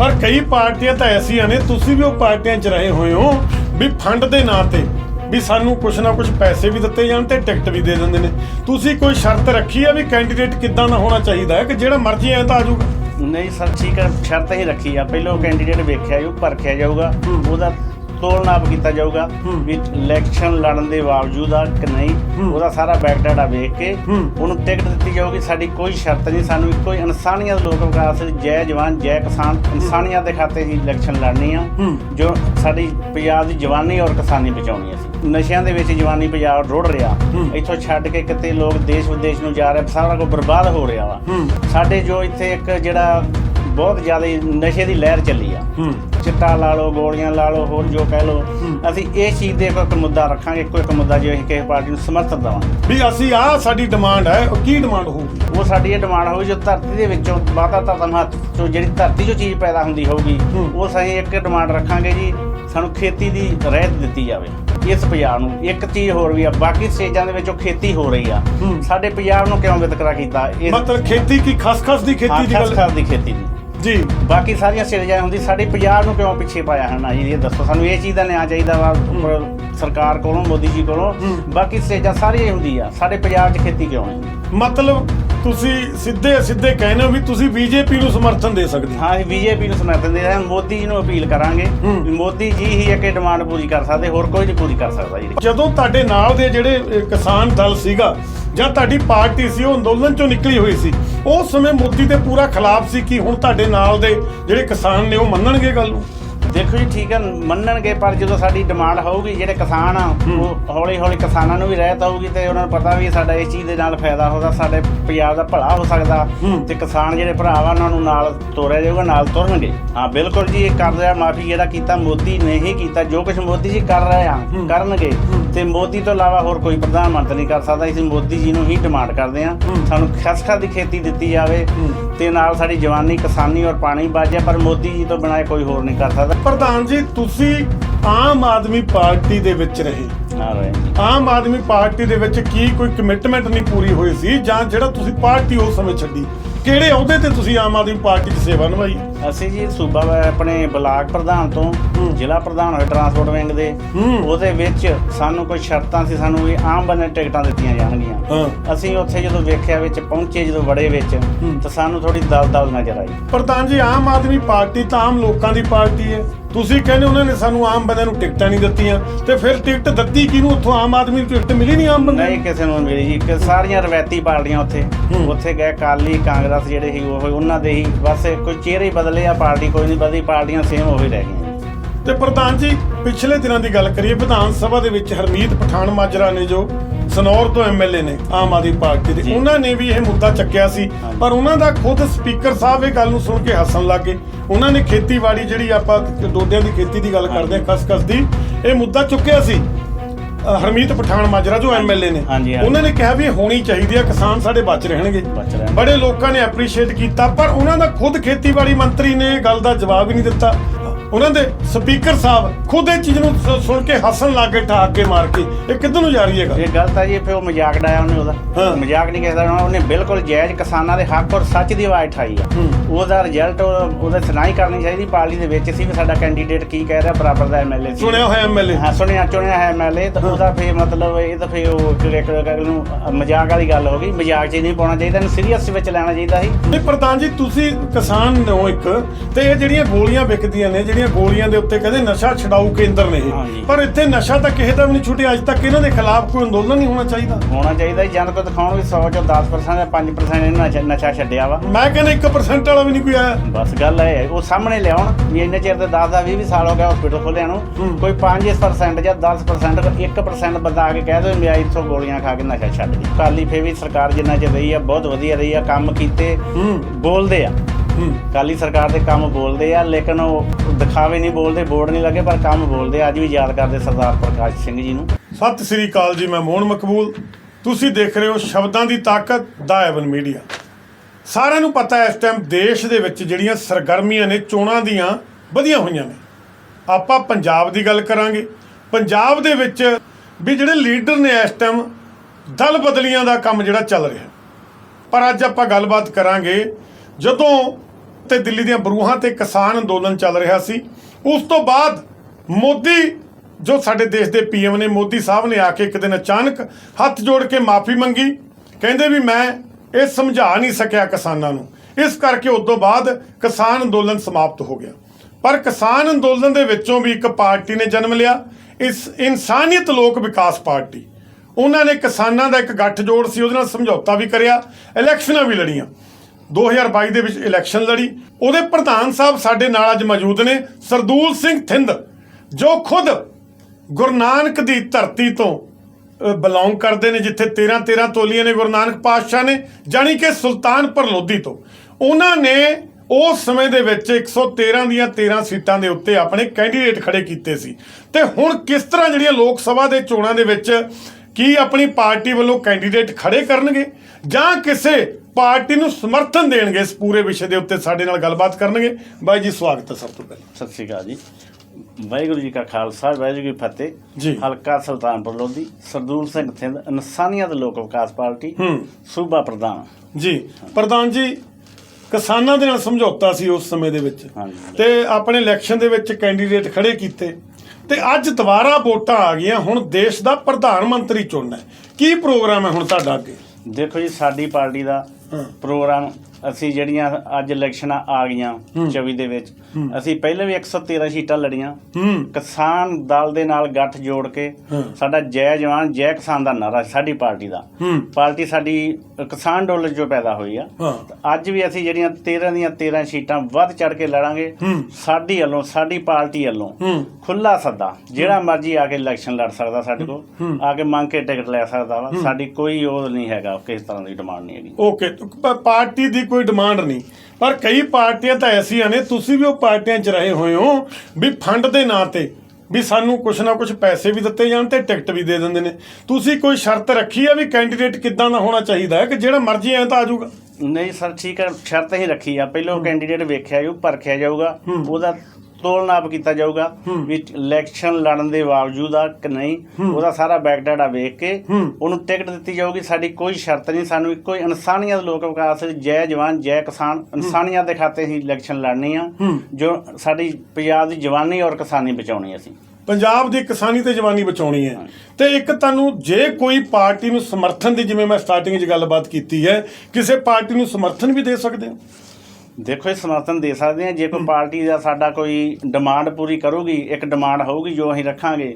ਪਰ ਕਈ ਪਾਰਟੀਆਂ ਤਾਂ ਐਸੀਆਂ ਨੇ, ਤੁਸੀਂ ਵੀ ਉਹ ਪਾਰਟੀਆਂ 'ਚ ਰਹੇ ਹੋਏ ਹੋ ਵੀ ਫੰਡ ਦੇ ਨਾਂ ਤੇ ਵੀ ਸਾਨੂੰ ਕੁਛ ਨਾ ਕੁਛ ਪੈਸੇ ਵੀ ਦਿੱਤੇ ਜਾਣ ਤੇ ਟਿਕਟ ਵੀ ਦੇ ਦਿੰਦੇ ਨੇ। ਤੁਸੀਂ ਕੋਈ ਸ਼ਰਤ ਰੱਖੀ ਆ ਵੀ ਕੈਂਡੀਡੇਟ ਕਿੱਦਾਂ ਦਾ ਹੋਣਾ ਚਾਹੀਦਾ ਹੈ ਕਿ ਜਿਹੜਾ ਮਰਜ਼ੀ ਐ ਤਾਂ ਆ ਜਾਊਗਾ? ਨਹੀਂ ਸਰ, ਠੀਕ ਹੈ, ਸ਼ਰਤ ਹੀ ਰੱਖੀ ਆ। ਪਹਿਲਾਂ ਕੈਂਡੀਡੇਟ ਵੇਖਿਆ ਜਾਊ, ਪਰਖਿਆ ਜਾਊਗਾ, ਉਹਦਾ ਤੋਲ ਨਾਪ ਕੀਤਾ ਜਾਊਗਾ। ਵੀ ਇਲੈਕਸ਼ਨ ਲੜਨ ਦੇ ਬਾਵਜੂਦ ਆ ਕਿ ਨਹੀਂ। ਉਹਦਾ ਸਾਰਾ ਬੈਕ ਡਾਟਾ ਵੇਖ ਕੇ। ਉਹਨੂੰ ਟਿਕਟ ਦਿੱਤੀ ਜਾਊਗੀ ਸਾਡੀ ਕੋਈ ਸ਼ਰਤ ਨਹੀਂ ਸਾਨੂੰ ਇੱਕੋ ਹੀ ਇਨਸਾਨੀਅਤ ਲੋਕ ਵਿਕਾਸ ਜੈ ਜਵਾਨ ਜੈ ਕਿਸਾਨ ਇਨਸਾਨੀਅਤ ਦੇ ਖਾਤੇ ਹੀ ਇਲੈਕਸ਼ਨ ਲੜਨੀ ਆ। ਜੋ ਸਾਡੀ ਪੰਜਾਬ ਦੀ ਜਵਾਨੀ ਔਰ ਕਿਸਾਨੀ ਬਚਾਉਣੀ ਅਸੀਂ ਨਸ਼ਿਆਂ ਦੇ ਵਿੱਚ ਜਵਾਨੀ ਪੰਜਾਬ ਰੁੜ ਰਿਹਾ। ਇੱਥੋਂ ਛੱਡ ਕੇ ਕਿਤੇ ਲੋਕ ਦੇਸ਼ ਵਿਦੇਸ਼ ਨੂੰ ਜਾ ਰਹੇ ਸਾਰਾ ਕੁਝ ਬਰਬਾਦ ਹੋ ਰਿਹਾ ਵਾ ਸਾਡੇ ਜੋ ਇੱਥੇ ਇੱਕ ਜਿਹੜਾ ਬਹੁਤ ਜ਼ਿਆਦਾ ਨਸ਼ੇ ਦੀ ਲਹਿਰ ਚੱਲੀ ਆ। ਹੂੰ। ਚਿੱਟਾ ਲਾ ਲਓ ਗੋਲੀਆਂ ਲਾ ਲਓ ਹੋਰ ਜੋ ਕਹਿ ਲਓ। ਅਸੀਂ ਇਹ ਚੀਜ਼ ਦੇ ਇੱਕ ਮੁੱਦਾ ਰੱਖਾਂਗੇ ਇੱਕੋ ਇੱਕ ਮੁੱਦਾ ਜੋ ਅਸੀਂ ਕਿਸੇ ਪਾਰਟੀ ਨੂੰ ਸਮਰਥਨ ਦੇਵਾਂਗੇ। ਵੀ ਅਸੀਂ ਆਹ ਸਾਡੀ ਡਿਮਾਂਡ ਹੈ ਉਹ ਕੀ ਡਿਮਾਂਡ ਹੋਊਗੀ? ਉਹ ਸਾਡੀ ਇਹ ਡਿਮਾਂਡ ਹੋਊ ਜੋ ਧਰਤੀ ਦੇ ਵਿੱਚੋਂ ਵਾਤਾ ਧਰਮ ਹੱਥ ਤੋਂ ਜਿਹੜੀ ਧਰਤੀ 'ਚੋਂ ਚੀਜ਼ ਪੈਦਾ ਹੁੰਦੀ ਹੋਊਗੀ। ਉਹ ਅਸੀਂ ਇੱਕ ਡਿਮਾਂਡ ਰੱਖਾਂਗੇ ਜੀ ਸਾਨੂੰ ਖੇਤੀ ਦੀ ਰਹਿਤ ਦਿੱਤੀ ਜਾਵੇ। ਇਸ ਪੰਜਾਬ ਨੂੰ। ਇੱਕ ਚੀਜ਼ ਹੋਰ ਵੀ ਆ ਬਾਕੀ ਸਟੇਜਾਂ ਦੇ ਵਿੱਚੋਂ ਖੇਤੀ ਹੋ ਰਹੀ ਆ। ਸਾਡੇ ਪੰਜਾਬ ਨੂੰ ਕਿਉਂ ਵਿਤਕਰਾ ਕੀਤਾ? ਮਤਲਬ ਖੇਤੀ ਕੀ ਖਸਖਸ ਦੀ ਖੇਤੀ ਦੀ ਗੱਲ? ਖਾਸ ਦੀ ਖੇਤੀ ਦੀ। ਜੀ। ਬਾਕੀ ਸਾਰੀਆਂ ਸਟੇਜਾਂ ਹੁੰਦੀ ਸਾਡੇ ਪੰਜਾਬ ਨੂੰ ਕਿਉਂ ਪਿੱਛੇ ਪਾਇਆ ਹੈ ਨਾ ਜੀ? ਇਹ ਦੱਸੋ ਸਾਨੂੰ ਇਹ ਚੀਜ਼ ਦਾ ਨਿਆਂ ਚਾਹੀਦਾ ਵਾ ਸਰਕਾਰ ਕੋਲੋਂ ਮੋਦੀ ਜੀ ਕੋਲੋਂ। ਬਾਕੀ ਸਟੇਜਾਂ ਸਾਰੀਆਂ ਹੁੰਦੀ ਆ। ਸਾਡੇ ਪੰਜਾਬ 'ਚ ਖੇਤੀ ਕਿਉਂ ਹੈ? ਮਤਲਬ ਤੁਸੀਂ ਸਿੱਧੇ ਸਿੱਧੇ ਕਹਿੰਦੇ ਹੋ ਵੀ ਤੁਸੀਂ ਬੀਜੇਪੀ ਨੂੰ ਸਮਰਥਨ ਦੇ ਸਕਦੇ ਹੋ। ਹਾਂ ਅਸੀਂ ਬੀਜੇਪੀ ਨੂੰ ਸਮਰਥਨ ਦੇ ਰਹੇ ਹਾਂ। ਮੋਦੀ ਜੀ ਨੂੰ ਅਪੀਲ ਕਰਾਂਗੇ ਹੂੰ। ਵੀ ਮੋਦੀ ਜੀ ਹੀ ਇੱਕ ਡਿਮਾਂਡ ਪੂਰੀ ਕਰ ਸਕਦੇ ਹੋਰ ਕੋਈ ਨਹੀਂ ਪੂਰੀ ਕਰ ਸਕਦਾ ਜੀ। ਜਦੋਂ ਤੁਹਾਡੇ ਨਾਲ ਦੇ ਜਿਹੜੇ ਅਹ, ਕਿਸਾਨ ਦਲ ਸੀਗਾ ਜਾਂ ਤੁਹਾਡੀ ਪਾਰਟੀ ਸੀ ਉਹ ਅੰਦੋਲਨ ਚੋਂ ਨਿਕਲੀ ਹੋਈ ਸੀ ਉਸ ਸਮੇਂ ਮੋਦੀ ਦੇ ਪੂਰਾ ਖਿਲਾਫ ਸੀ ਕਿ ਹੁਣ ਤੁਹਾਡੇ ਨਾਲ ਦੇ ਜਿਹੜੇ ਕਿਸਾਨ ਨੇ ਉਹ ਮੰਨਣਗੇ ਗੱਲ ਨੂੰ? ਦੇਖੋ ਜੀ ਠੀਕ ਹੈ ਮੰਨਣਗੇ ਪਰ ਜਦੋਂ ਸਾਡੀ ਡਿਮਾਂਡ ਹੋਊਗੀ ਜਿਹੜੇ ਕਿਸਾਨ ਆ। ਉਹ ਹੌਲੀ ਹੌਲੀ ਕਿਸਾਨਾਂ ਨੂੰ ਵੀ ਰਹਿਤ ਹੋਊਗੀ ਤੇ ਉਹਨਾਂ ਨੂੰ ਪਤਾ ਵੀ ਸਾਡਾ ਇਸ ਚੀਜ਼ ਦੇ ਨਾਲ ਫਾਇਦਾ ਹੋਦਾ ਸਾਡੇ ਪੰਜਾਬ ਦਾ ਭਲਾ ਹੋ ਸਕਦਾ। ਤੇ ਕਿਸਾਨ ਜਿਹੜੇ ਭਰਾ ਵਾ ਉਹਨਾਂ ਨੂੰ ਨਾਲ ਤੋਰਿਆ ਜਾਊਗਾ ਨਾਲ ਤੁਰਨਗੇ ਹਾਂ ਬਿਲਕੁਲ ਜੀ ਇਹ ਕਰ ਰਿਹਾ ਮਾਫੀ ਜਿਹੜਾ ਕੀਤਾ ਮੋਦੀ ਨੇ ਹੀ ਕੀਤਾ ਜੋ ਕੁਝ ਮੋਦੀ ਜੀ ਕਰ ਰਹੇ ਆ। ਕਰਨਗੇ। ਤੇ ਮੋਦੀ ਤੋਂ ਇਲਾਵਾ ਹੋਰ ਕੋਈ ਪ੍ਰਧਾਨ ਮੰਤਰੀ ਨਹੀਂ ਕਰ ਸਕਦਾ ਅਸੀਂ ਮੋਦੀ ਜੀ ਨੂੰ ਹੀ ਡਿਮਾਂਡ ਕਰਦੇ ਆ। ਸਾਨੂੰ ਖਸਖਾ ਦੀ ਖੇਤੀ ਦਿੱਤੀ ਜਾਵੇ। ਤੇ ਨਾਲ ਸਾਡੀ ਜਵਾਨੀ ਕਿਸਾਨੀ ਔਰ ਪਾਣੀ ਬਚ ਜਾਏ ਪਰ ਮੋਦੀ ਜੀ ਤੋਂ ਬਿਨਾਂ ਕੋਈ ਹੋਰ ਨਹੀਂ ਕਰ ਸਕਦਾ ਪ੍ਰਧਾਨ ਜੀ ਤੁਸੀਂ ਆਮ ਆਦਮੀ ਪਾਰਟੀ ਦੇ ਵਿੱਚ ਰਹੇ। ਨਾ ਰਹੇ ਆਮ ਆਦਮੀ ਪਾਰਟੀ ਦੇ ਵਿੱਚ ਕੀ ਕੋਈ ਕਮਿਟਮੈਂਟ ਨਹੀਂ ਪੂਰੀ ਹੋਈ ਸੀ ਜਾਂ ਜਿਹੜਾ ਤੁਸੀਂ ਪਾਰਟੀ ਉਸ ਸਮੇਂ ਛੱਡੀ? ਕਿਹੜੇ ਅਹੁਦੇ ਤੇ ਤੁਸੀਂ ਆਮ ਆਦਮੀ ਪਾਰਟੀ 'ਚ ਸੇਵਾ ਨਿਭਾਈ? ਅਸੀਂ ਜੀ ਸੂਬਾ ਆਪਣੇ ਬਲਾਕ ਪ੍ਰਧਾਨ ਤੋਂ। ਜ਼ਿਲ੍ਹਾ ਪ੍ਰਧਾਨ ਹੋਏ ਟਰਾਂਸਪੋਰਟ ਵਿੰਗ ਦੇ। ਉਹਦੇ ਵਿੱਚ ਸਾਨੂੰ ਕੋਈ ਸ਼ਰਤਾਂ ਸੀ ਸਾਨੂੰ ਵੀ ਆਮ ਬੰਦੇ ਟਿਕਟਾਂ ਦਿੱਤੀਆਂ ਜਾਣਗੀਆਂ ਅਸੀਂ ਉੱਥੇ ਜਦੋਂ ਵੇਖਿਆ ਵਿੱਚ ਪਹੁੰਚੇ ਜਦੋਂ ਵੜੇ ਵਿੱਚ। ਤਾਂ ਸਾਨੂੰ ਥੋੜੀ ਦਲ-ਦਲ ਨਜ਼ਰ ਆਈ ਪ੍ਰਧਾਨ ਜੀ ਆਮ ਆਦਮੀ ਪਾਰਟੀ ਤਾਂ ਆਮ ਲੋਕਾਂ ਦੀ ਪਾਰਟੀ ਹੈ ਤੁਸੀਂ ਕਹਿੰਦੇ ਉਹਨਾਂ ਨੇ ਸਾਨੂੰ ਆਮ ਬੰਦਿਆਂ ਨੂੰ ਟਿਕਟਾਂ ਨਹੀਂ ਦਿੱਤੀਆਂ ਤੇ ਫਿਰ ਟਿਕਟ ਦਿੱਤੀ ਕਿਹਨੂੰ ਉੱਥੋਂ ਆਮ ਆਦਮੀ ਨੂੰ ਟਿਕਟ ਮਿਲੀ ਨਹੀਂ ਆਮ ਬੰਦੇ ਨਹੀਂ ਕਿਸੇ ਨੂੰ ਮਿਲੀ ਜੀ ਕਿ ਸਾਰੀਆਂ ਰਵੈਤੀ ਪਾਰਟੀਆਂ ਉੱਥੇ। ਉੱਥੇ ਗਏ ਕਾਲੀ ਕਾਂਗਰਸ ਜਿਹੜੇ ਸੀ ਉਹ ਉਹਨਾਂ ਦੇ ਹੀ ਬਸ ਕੋਈ ਚਿਹਰੇ ਹੀ ਬਦਲੇ ਆ ਪਾਰਟੀ ਕੋਈ ਨਹੀਂ ਬਦਲੀ ਪਾਰਟੀਆਂ ਸੇਮ ਉਹੀ ਰਹਿ ਗਈਆਂ। ਤੇ ਪ੍ਰਧਾਨ ਜੀ ਪਿਛਲੇ ਦਿਨਾਂ ਦੀ ਗੱਲ ਕਰੀਏ ਵਿਧਾਨ ਸਭਾ ਦੇ ਵਿੱਚ ਹਰਮੀਤ ਪਠਾਨ ਮਾਜਰਾ ਨੇ ਜੋ ਸਨੌਰ ਤੋਂ ਐਮਐਲਏ ਨੇ ਆਮ ਆਦਮੀ ਪਾਰਟੀ ਦੇ। ਉਹਨਾਂ ਨੇ ਵੀ ਇਹ ਮੁੱਦਾ ਚੱਕਿਆ ਸੀ। ਪਰ ਉਹਨਾਂ ਦਾ ਖੁਦ ਸਪੀਕਰ ਸਾਹਿਬ ਇਹ ਗੱਲ ਨੂੰ ਸੁਣ ਕੇ ਹੱਸਣ ਲੱਗੇ ਉਹਨਾਂ ਨੇ ਖੇਤੀਬਾੜੀ ਜਿਹੜੀ ਆਪਾਂ ਡੋਡਿਆਂ ਦੀ ਖੇਤੀ ਦੀ ਗੱਲ ਕਰਦੇ ਹਾਂ ਖਸਖਸ ਦੀ ਇਹ ਮੁੱਦਾ ਚੁੱਕਿਆ ਸੀ। ਹਰਮੀਤ ਪਠਾਨ ਮਾਜਰਾ ਜੋ ਐਮਐਲਏ ਨੇ ਹਾਂਜੀ, ਹਾਂਜੀ। ਉਹਨਾਂ ਨੇ ਕਿਹਾ ਵੀ ਇਹ ਹੋਣੀ ਚਾਹੀਦੀ ਆ ਕਿਸਾਨ ਸਾਡੇ ਬਚ ਰਹਿਣਗੇ ਬਚ ਰਹਿਣਗੇ। ਬੜੇ ਲੋਕਾਂ ਨੇ ਐਪਰੀਸ਼ੀਏਟ ਕੀਤਾ ਪਰ ਉਹਨਾਂ ਦਾ ਖੁਦ ਖੇਤੀਬਾੜੀ ਮੰਤਰੀ ਨੇ ਇਹ ਗੱਲ ਦਾ ਜਵਾਬ ਹੀ ਨਹੀਂ ਦਿੱਤਾ ਉਹਨਾਂ ਦੇ ਸਪੀਕਰ ਸਾਹਿਬ ਖੁਦ ਇਹ ਚੀਜ਼ ਨੂੰ ਸੁ- ਸੁਣ ਕੇ ਹੱਸਣ ਲੱਗੇ ਠਾਕ ਕੇ ਮਾਰ ਕੇ। ਇਹ ਕਿੱਧਰ ਨੂੰ ਜਾ ਰਹੀ ਹੈਗਾ? ਇਹ ਗਲਤ ਆ ਜੀ ਫਿਰ ਉਹ ਮਜ਼ਾਕ ਡਾਇਆ ਉਹਨੇ ਹਾਂ। ਉਹਦਾ ਮਜ਼ਾਕ ਨਹੀਂ ਕਿਸੇ ਦਾ ਉਹਨੇ ਬਿਲਕੁਲ ਜਾਇਜ਼ ਕਿਸਾਨਾਂ ਦੇ ਹੱਕ ਔਰ ਸੱਚ ਦੀ ਆਵਾਜ਼ ਉਠਾਈ ਆ। ਹੂੰ। ਉਹਦਾ ਰਿਜ਼ਲਟ ਉਹਦਾ ਸੁਣਾਈ ਕਰਨੀ ਚਾਹੀਦੀ ਪਾਰਟੀ ਦੇ ਵਿੱਚ ਸੀ ਵੀ ਸਾਡਾ ਕੈਂਡੀਡੇਟ ਕੀ ਕਹਿ ਰਿਹਾ ਬਰਾਬਰ ਦਾ ਐਮਐਲਏ ਸੀ। ਸੁਣਿਆ ਹੋਇਆ ਐਮਐਲਏ ਹਾਂ ਸੁਣਿਆ ਚੁਣਿਆ ਹੈ ਐਮਐਲਏ ਤਾਂ ਹਾਂ। ਉਹਦਾ ਫੇ ਮਤਲਬ ਇਹ ਤਾਂ ਫੇ ਉਹ ਇੱਕ ਗੱਲ ਨੂੰ ਮਜ਼ਾਕ ਵਾਲੀ ਗੱਲ ਹੋ ਗਈ ਮਜ਼ਾਕ 'ਚ ਨਹੀਂ ਪਾਉਣਾ ਚਾਹੀਦਾ ਇਹਨੂੰ ਸੀਰੀਅਸ ਵਿੱਚ ਲੈਣਾ ਚਾਹੀਦਾ ਸੀ। ਨਹੀਂ ਪ੍ਰਧਾਨ ਜੀ ਤੁਸੀਂ ਕਿਸਾਨ ਹੋ ਇੱਕ ਤੇ ਇਹ ਜਿਹੜੀਆਂ ਗੋਲੀਆਂ ਵਿਕਦੀਆਂ ਨੇ ਜਿਹੜੀਆਂ ਗੋਲੀਆਂ ਦੇ ਉੱਤੇ ਕਹਿੰਦੇ ਨਸ਼ਾ ਛਡਾਊ ਕੇਂਦਰ ਨੇ ਇਹ। ਪਰ ਇੱਥੇ ਨਸ਼ਾ ਤਾਂ ਕਿਸੇ ਦਾ ਵੀ ਨਹੀਂ ਛੁੱਟਿਆ ਅੱਜ ਤੱਕ ਇਹਨਾਂ ਦੇ ਖਿਲਾਫ ਕੋਈ ਅੰਦੋਲਨ ਨਹੀਂ ਹੋਣਾ ਚਾਹੀਦਾ। ਹੋਣਾ ਚਾਹੀਦਾ ਜਨ ਕੋ ਦਿਖਾਉਣ ਵੀ 100 ਚੋਂ 10% ਜਾਂ 5% ਇਹਨਾਂ ਨਸ਼ਾ- ਨਸ਼ਾ ਛੱਡਿਆ ਵਾ। ਮੈਂ ਕਹਿੰਦਾ 1% ਵਾਲਾ ਵੀ ਨਹੀਂ ਕੋਈ ਆਇਆ। ਬਸ ਗੱਲ ਹੈ ਉਹ ਸਾਹਮਣੇ ਲਿਆਉਣ ਵੀ ਇੰਨੇ ਚਿਰ ਤੇ 10 ਦਾ 20 20 ਸਾਲ ਹੋ ਗਿਆ ਹਸਪੀਟਲ ਖੋਲਿਆ ਨੂੰ। ਕੋਈ 5% ਜਾਂ 10% ਕੋਈ 1% ਬੰਦਾ ਆ ਕੇ ਕਹਿ ਦੋ ਮੈਂ ਇੱਥੋਂ ਗੋਲੀਆਂ ਖਾ ਕੇ ਨਸ਼ਾ ਛੱਡ ਗਈ ਕਾਲੀ ਫੇ ਵੀ ਸਰਕਾਰ ਜਿੰਨਾ ਚਿਰ ਰਹੀ ਆ ਬਹੁਤ ਵਧੀਆ ਰਹੀ ਆ ਕੰਮ ਕੀਤੇ ਬੋਲਦੇ ਆ। ਕਾਲੀ ਸਰਕਾਰ ਦੇ ਕੰਮ ਬੋਲਦੇ ਆ, ਲੇਕਿਨ ਉਹ ਦਿਖਾਵੇ ਨਹੀਂ ਬੋਲਦੇ ਬੋਰਡ ਨਹੀਂ ਲੱਗੇ, ਪਰ ਕੰਮ ਬੋਲਦੇ ਅੱਜ ਵੀ ਯਾਦ ਕਰਦੇ ਸਰਦਾਰ ਪ੍ਰਕਾਸ਼ ਸਿੰਘ ਜੀ ਨੂੰ। ਸਤਿ ਸ੍ਰੀ ਅਕਾਲ ਜੀ, ਮੈਂ ਮੋਹਨ ਮਕਬੂਲ। ਤੁਸੀਂ ਦੇਖ ਰਹੇ ਹੋ ਸ਼ਬਦਾਂ ਦੀ ਤਾਕਤ ਦਾ ਐਵਨ ਮੀਡੀਆ। ਸਾਰਿਆਂ ਨੂੰ ਪਤਾ ਹੈ, ਇਸ ਟਾਈਮ ਦੇਸ਼ ਦੇ ਵਿੱਚ ਜਿਹੜੀਆਂ ਸਰਗਰਮੀਆਂ ਨੇ, ਚੋਣਾਂ ਦੀਆਂ, ਵਧੀਆਂ ਹੋਈਆਂ ਨੇ। ਆਪਾਂ ਪੰਜਾਬ ਦੀ ਗੱਲ ਕਰਾਂਗੇ। ਪੰਜਾਬ ਦੇ ਵਿੱਚ ਵੀ ਜਿਹੜੇ ਲੀਡਰ ਨੇ ਇਸ ਟਾਈਮ ਦਲ ਬਦਲੀਆਂ ਦਾ ਕੰਮ ਜਿਹੜਾ ਚੱਲ ਰਿਹਾ। ਪਰ ਅੱਜ ਆਪਾਂ ਗੱਲਬਾਤ ਕਰਾਂਗੇ, ਜਦੋਂ ਤੇ ਦਿੱਲੀ ਦੀਆਂ ਬਰੂਹਾਂ ਤੇ ਕਿਸਾਨ ਅੰਦੋਲਨ ਚੱਲ ਰਿਹਾ ਸੀ। ਉਸ ਤੋਂ ਬਾਅਦ ਮੋਦੀ, ਜੋ ਸਾਡੇ ਦੇਸ਼ ਦੇ ਪੀਐਮ ਨੇ, ਮੋਦੀ ਸਾਹਿਬ ਨੇ ਆ ਕੇ ਇੱਕ ਦਿਨ ਅਚਾਨਕ ਹੱਥ ਜੋੜ ਕੇ ਮਾਫੀ ਮੰਗੀ। ਕਹਿੰਦੇ ਵੀ ਮੈਂ ਇਹ ਸਮਝਾ ਨਹੀਂ ਸਕਿਆ ਕਿਸਾਨਾਂ ਨੂੰ। ਇਸ ਕਰਕੇ ਉਸ ਤੋਂ ਬਾਅਦ ਕਿਸਾਨ ਅੰਦੋਲਨ ਸਮਾਪਤ ਹੋ ਗਿਆ। ਪਰ ਕਿਸਾਨ ਅੰਦੋਲਨ ਦੇ ਵਿੱਚੋਂ ਵੀ ਇੱਕ ਪਾਰਟੀ ਨੇ ਜਨਮ ਲਿਆ, ਇਸ ਇਨਸਾਨੀਅਤ ਲੋਕ ਵਿਕਾਸ ਪਾਰਟੀ। ਉਹਨਾਂ ਨੇ ਕਿਸਾਨਾਂ ਦਾ ਇੱਕ ਗੱਠਜੋੜ ਸੀ, ਉਹਦੇ ਨਾਲ ਸਮਝੌਤਾ ਵੀ ਕਰਿਆ, ਇਲੈਕਸ਼ਨਾਂ ਵੀ ਲੜੀਆਂ। 2022 ਦੇ ਵਿੱਚ ਇਲੈਕਸ਼ਨ ਲੜੀ। ਉਹਦੇ ਪ੍ਰਧਾਨ ਸਾਹਿਬ ਸਾਡੇ ਨਾਲ ਅੱਜ ਮੌਜੂਦ ਨੇ, ਸਰਦੂਲ ਸਿੰਘ ਥਿੰਦ, ਜੋ ਖੁਦ ਗੁਰੂ ਨਾਨਕ ਦੀ ਧਰਤੀ ਤੋਂ ਬਿਲੋਂਗ ਕਰਦੇ ਨੇ, ਜਿੱਥੇ 13 13 ਤੋਲੀਆਂ ਨੇ ਗੁਰੂ ਨਾਨਕ ਪਾਤਸ਼ਾਹ ਨੇ, ਜਾਣੀ ਕਿ ਸੁਲਤਾਨਪੁਰ ਲੋਧੀ ਤੋਂ। ਉਹਨਾਂ ਨੇ ਉਸ ਸਮੇਂ ਦੇ ਵਿੱਚ 113 ਦੀਆਂ 13 ਸੀਟਾਂ ਦੇ ਉੱਤੇ ਆਪਣੇ ਕੈਂਡੀਡੇਟ ਖੜੇ ਕੀਤੇ ਸੀ। ਤੇ ਹੁਣ ਕਿਸ ਤਰ੍ਹਾਂ ਜਿਹੜੀਆਂ ਲੋਕ ਸਭਾ ਦੇ ਚੋਣਾਂ ਦੇ ਵਿੱਚ ਕੀ ਆਪਣੀ ਪਾਰਟੀ ਵੱਲੋਂ ਕੈਂਡੀਡੇਟ ਖੜੇ ਕਰਨਗੇ ਜਾਂ ਕਿਸੇ ਪਾਰਟੀ ਨੂੰ ਸਮਰਥਨ ਦੇਣਗੇ ਇਸ ਪੂਰੇ ਵਿਸ਼ੇ ਦੇ ਉੱਤੇ ਸਾਡੇ ਨਾਲ ਗੱਲਬਾਤ ਕਰਨਗੇ। ਬਾਈ ਜੀ ਸਵਾਗਤ ਹੈ ਸਭ ਤੋਂ ਪਹਿਲਾਂ। ਸਤਿ ਸ਼੍ਰੀ ਅਕਾਲ ਜੀ। ਵਾਹਿਗੁਰੂ ਜੀ ਕਾ ਖਾਲਸਾ ਵਾਹਿਗੁਰੂ ਜੀ ਫਤਿਹ। ਜੀ। ਹਲਕਾ ਸੁਲਤਾਨਪੁਰ ਲੋਧੀ ਸਰਦੂਲ ਸਿੰਘ ਥਿੰਦ ਇਨਸਾਨੀਅਤ ਲੋਕ ਵਿਕਾਸ ਪਾਰਟੀ ਸੂਬਾ ਪ੍ਰਧਾਨ। ਜੀ ਪ੍ਰਧਾਨ ਜੀ ਕਿਸਾਨਾਂ ਦੇ ਨਾਲ ਸਮਝੌਤਾ ਸੀ ਉਸ ਸਮੇਂ ਦੇ ਵਿੱਚ। ਤੇ ਆਪਣੇ ਇਲੈਕਸ਼ਨ ਦੇ ਵਿੱਚ ਕੈਂਡੀਡੇਟ ਖੜੇ ਕੀਤੇ। ਤੇ ਅੱਜ ਦੁਬਾਰਾ ਵੋਟਾਂ ਆ ਗਈਆਂ ਹੁਣ ਦੇਸ਼ ਦਾ ਪ੍ਰਧਾਨ ਮੰਤਰੀ ਚੁਣਨਾ ਕੀ ਪ੍ਰੋਗਰਾਮ ਹੈ ਹੁਣ ਤੁਹਾਡਾ ਅੱਗੇ? ਦੇਖੋ ਜੀ ਸਾਡੀ ਪਾਰਟੀ ਦਾ ਹਾਂ। ਪ੍ਰੋਗਰਾਮ ਅਸੀਂ ਜਿਹੜੀਆਂ ਅੱਜ ਇਲੈਕਸ਼ਨਾਂ ਆ ਗਈਆਂ 24 ਦੇ ਵਿੱਚ ਅਸੀਂ ਪਹਿਲੇ ਵੀ 113 ਸੀਟਾਂ ਲੜੀਆਂ। ਕਿਸਾਨ ਦਲ ਦੇ ਨਾਲ ਗੱਠ ਜੋੜ ਕੇ। ਸਾਡਾ ਜੈ ਜਵਾਨ ਜੈ ਕਿਸਾਨ ਦਾ ਨਾਰਾ ਸਾਡੀ ਪਾਰਟੀ ਦਾ। ਪਾਰਟੀ ਸਾਡੀ ਕਿਸਾਨ ਡੋਲੇ ਚੋਂ ਪੈਦਾ ਹੋਈ ਆ। ਅੱਜ ਵੀ ਅਸੀਂ ਜਿਹੜੀਆਂ 13 ਦੀਆਂ 13 ਸੀਟਾਂ ਵੱਧ ਚੜ ਕੇ ਲੜਾਂਗੇ ਸਾਡੀ ਵੱਲੋਂ ਸਾਡੀ ਪਾਰਟੀ ਵੱਲੋਂ ਖੁੱਲਾ ਸੱਦਾ ਜਿਹੜਾ ਮਰਜ਼ੀ ਆ ਕੇ ਇਲੈਕਸ਼ਨ ਲੜ ਸਕਦਾ ਸਾਡੇ ਕੋਲ ਆ ਕੇ ਮੰਗ ਕੇ ਟਿਕਟ ਲੈ ਸਕਦਾ ਵਾ। ਸਾਡੀ ਕੋਈ ਉਹ ਨਹੀਂ ਹੈਗਾ ਕਿਸ ਤਰ੍ਹਾਂ ਦੀ ਡਿਮਾਂਡ ਨਹੀਂ ਹੈਗੀ। ਓਕੇ ਪਾਰਟੀ ਦੀ ਕੋਈ ਡਿਮਾਂਡ ਨਹੀਂ। ਪਰ ਕਈ ਪਾਰਟੀਆਂ ਤਾਂ ਐਸੀਆਂ ਨੇ ਤੁਸੀਂ ਵੀ ਉਹ ਪਾਰਟੀਆਂ 'ਚ ਰਹੇ ਹੋਏ ਹੋ ਵੀ ਫੰਡ ਦੇ ਨਾਂ ਤੇ ਵੀ ਸਾਨੂੰ ਕੁਛ ਨਾ ਕੁਛ ਪੈਸੇ ਵੀ ਦਿੱਤੇ ਜਾਣ ਤੇ ਟਿਕਟ ਵੀ ਦੇ ਦਿੰਦੇ ਨੇ। ਤੁਸੀਂ ਕੋਈ ਸ਼ਰਤ ਰੱਖੀ ਆ ਵੀ ਕੈਂਡੀਡੇਟ ਕਿੱਦਾਂ ਦਾ ਹੋਣਾ ਚਾਹੀਦਾ ਹੈ ਕਿ ਜਿਹੜਾ ਮਰਜ਼ੀ ਐ ਤਾਂ ਆ ਜਾਊਗਾ? ਨਹੀਂ ਸਰ ਠੀਕ ਹੈ ਸ਼ਰਤ ਹੀ ਰੱਖੀ ਆ। ਪਹਿਲਾਂ ਕੈਂਡੀਡੇਟ ਵੇਖਿਆ ਜਾਊ ਪਰਖਿਆ ਜਾਊਗਾ। ਉਹਦਾ ਤੋਲ ਨਾਪ ਕੀਤਾ ਜਾਊਗਾ ਵੀ ਇਲੈਕਸ਼ਨ ਲੜਨ ਦੇ ਬਾਵਜੂਦ ਆ ਕਿ ਨਹੀਂ ਉਹਦਾ ਸਾਰਾ ਬੈਕ ਡਾਟਾ ਵੇਖ ਕੇ। ਉਹਨੂੰ ਟਿਕਟ ਦਿੱਤੀ ਜਾਊਗੀ। ਸਾਡੀ ਕੋਈ ਸ਼ਰਤ ਨਹੀਂ ਸਾਨੂੰ ਇੱਕੋ ਹੀ ਇਨਸਾਨੀਅਤ ਲੋਕ ਵਿਕਾਸ ਜੈ ਜਵਾਨ ਜੈ ਕਿਸਾਨ ਇਨਸਾਨੀਅਤ ਦੇ ਖਾਤੇ ਹੀ ਇਲੈਕਸ਼ਨ ਲੜਨੀ ਆ। ਜੋ ਸਾਡੀ ਪੰਜਾਬ ਦੀ ਜਵਾਨੀ ਔਰ ਕਿਸਾਨੀ ਬਚਾਉਣੀ ਅਸੀਂ। ਪੰਜਾਬ ਦੀ ਕਿਸਾਨੀ ਤੇ ਜਵਾਨੀ ਬਚਾਉਣੀ ਹੈ। ਤੇ ਇੱਕ ਤੁਹਾਨੂੰ ਜੇ ਕੋਈ ਪਾਰਟੀ ਨੂੰ ਸਮਰਥਨ ਦੀ ਜਿਵੇਂ ਮੈਂ ਸਟਾਰਟਿੰਗ 'ਚ ਗੱਲਬਾਤ ਕੀਤੀ ਹੈ ਕਿਸੇ ਪਾਰਟੀ ਨੂੰ ਸਮਰਥਨ ਵੀ ਦੇ ਸਕਦੇ ਹੋ? ਦੇਖੋ ਇਹ ਸਮਰਥਨ ਦੇ ਸਕਦੇ ਆ ਜੇ ਕੋਈ ਪਾਰਟੀ ਦਾ ਸਾਡਾ ਕੋਈ ਡਿਮਾਂਡ ਪੂਰੀ ਕਰੂਗੀ ਇੱਕ ਡਿਮਾਂਡ ਹੋਊਗੀ ਜੋ ਅਸੀਂ ਰੱਖਾਂਗੇ।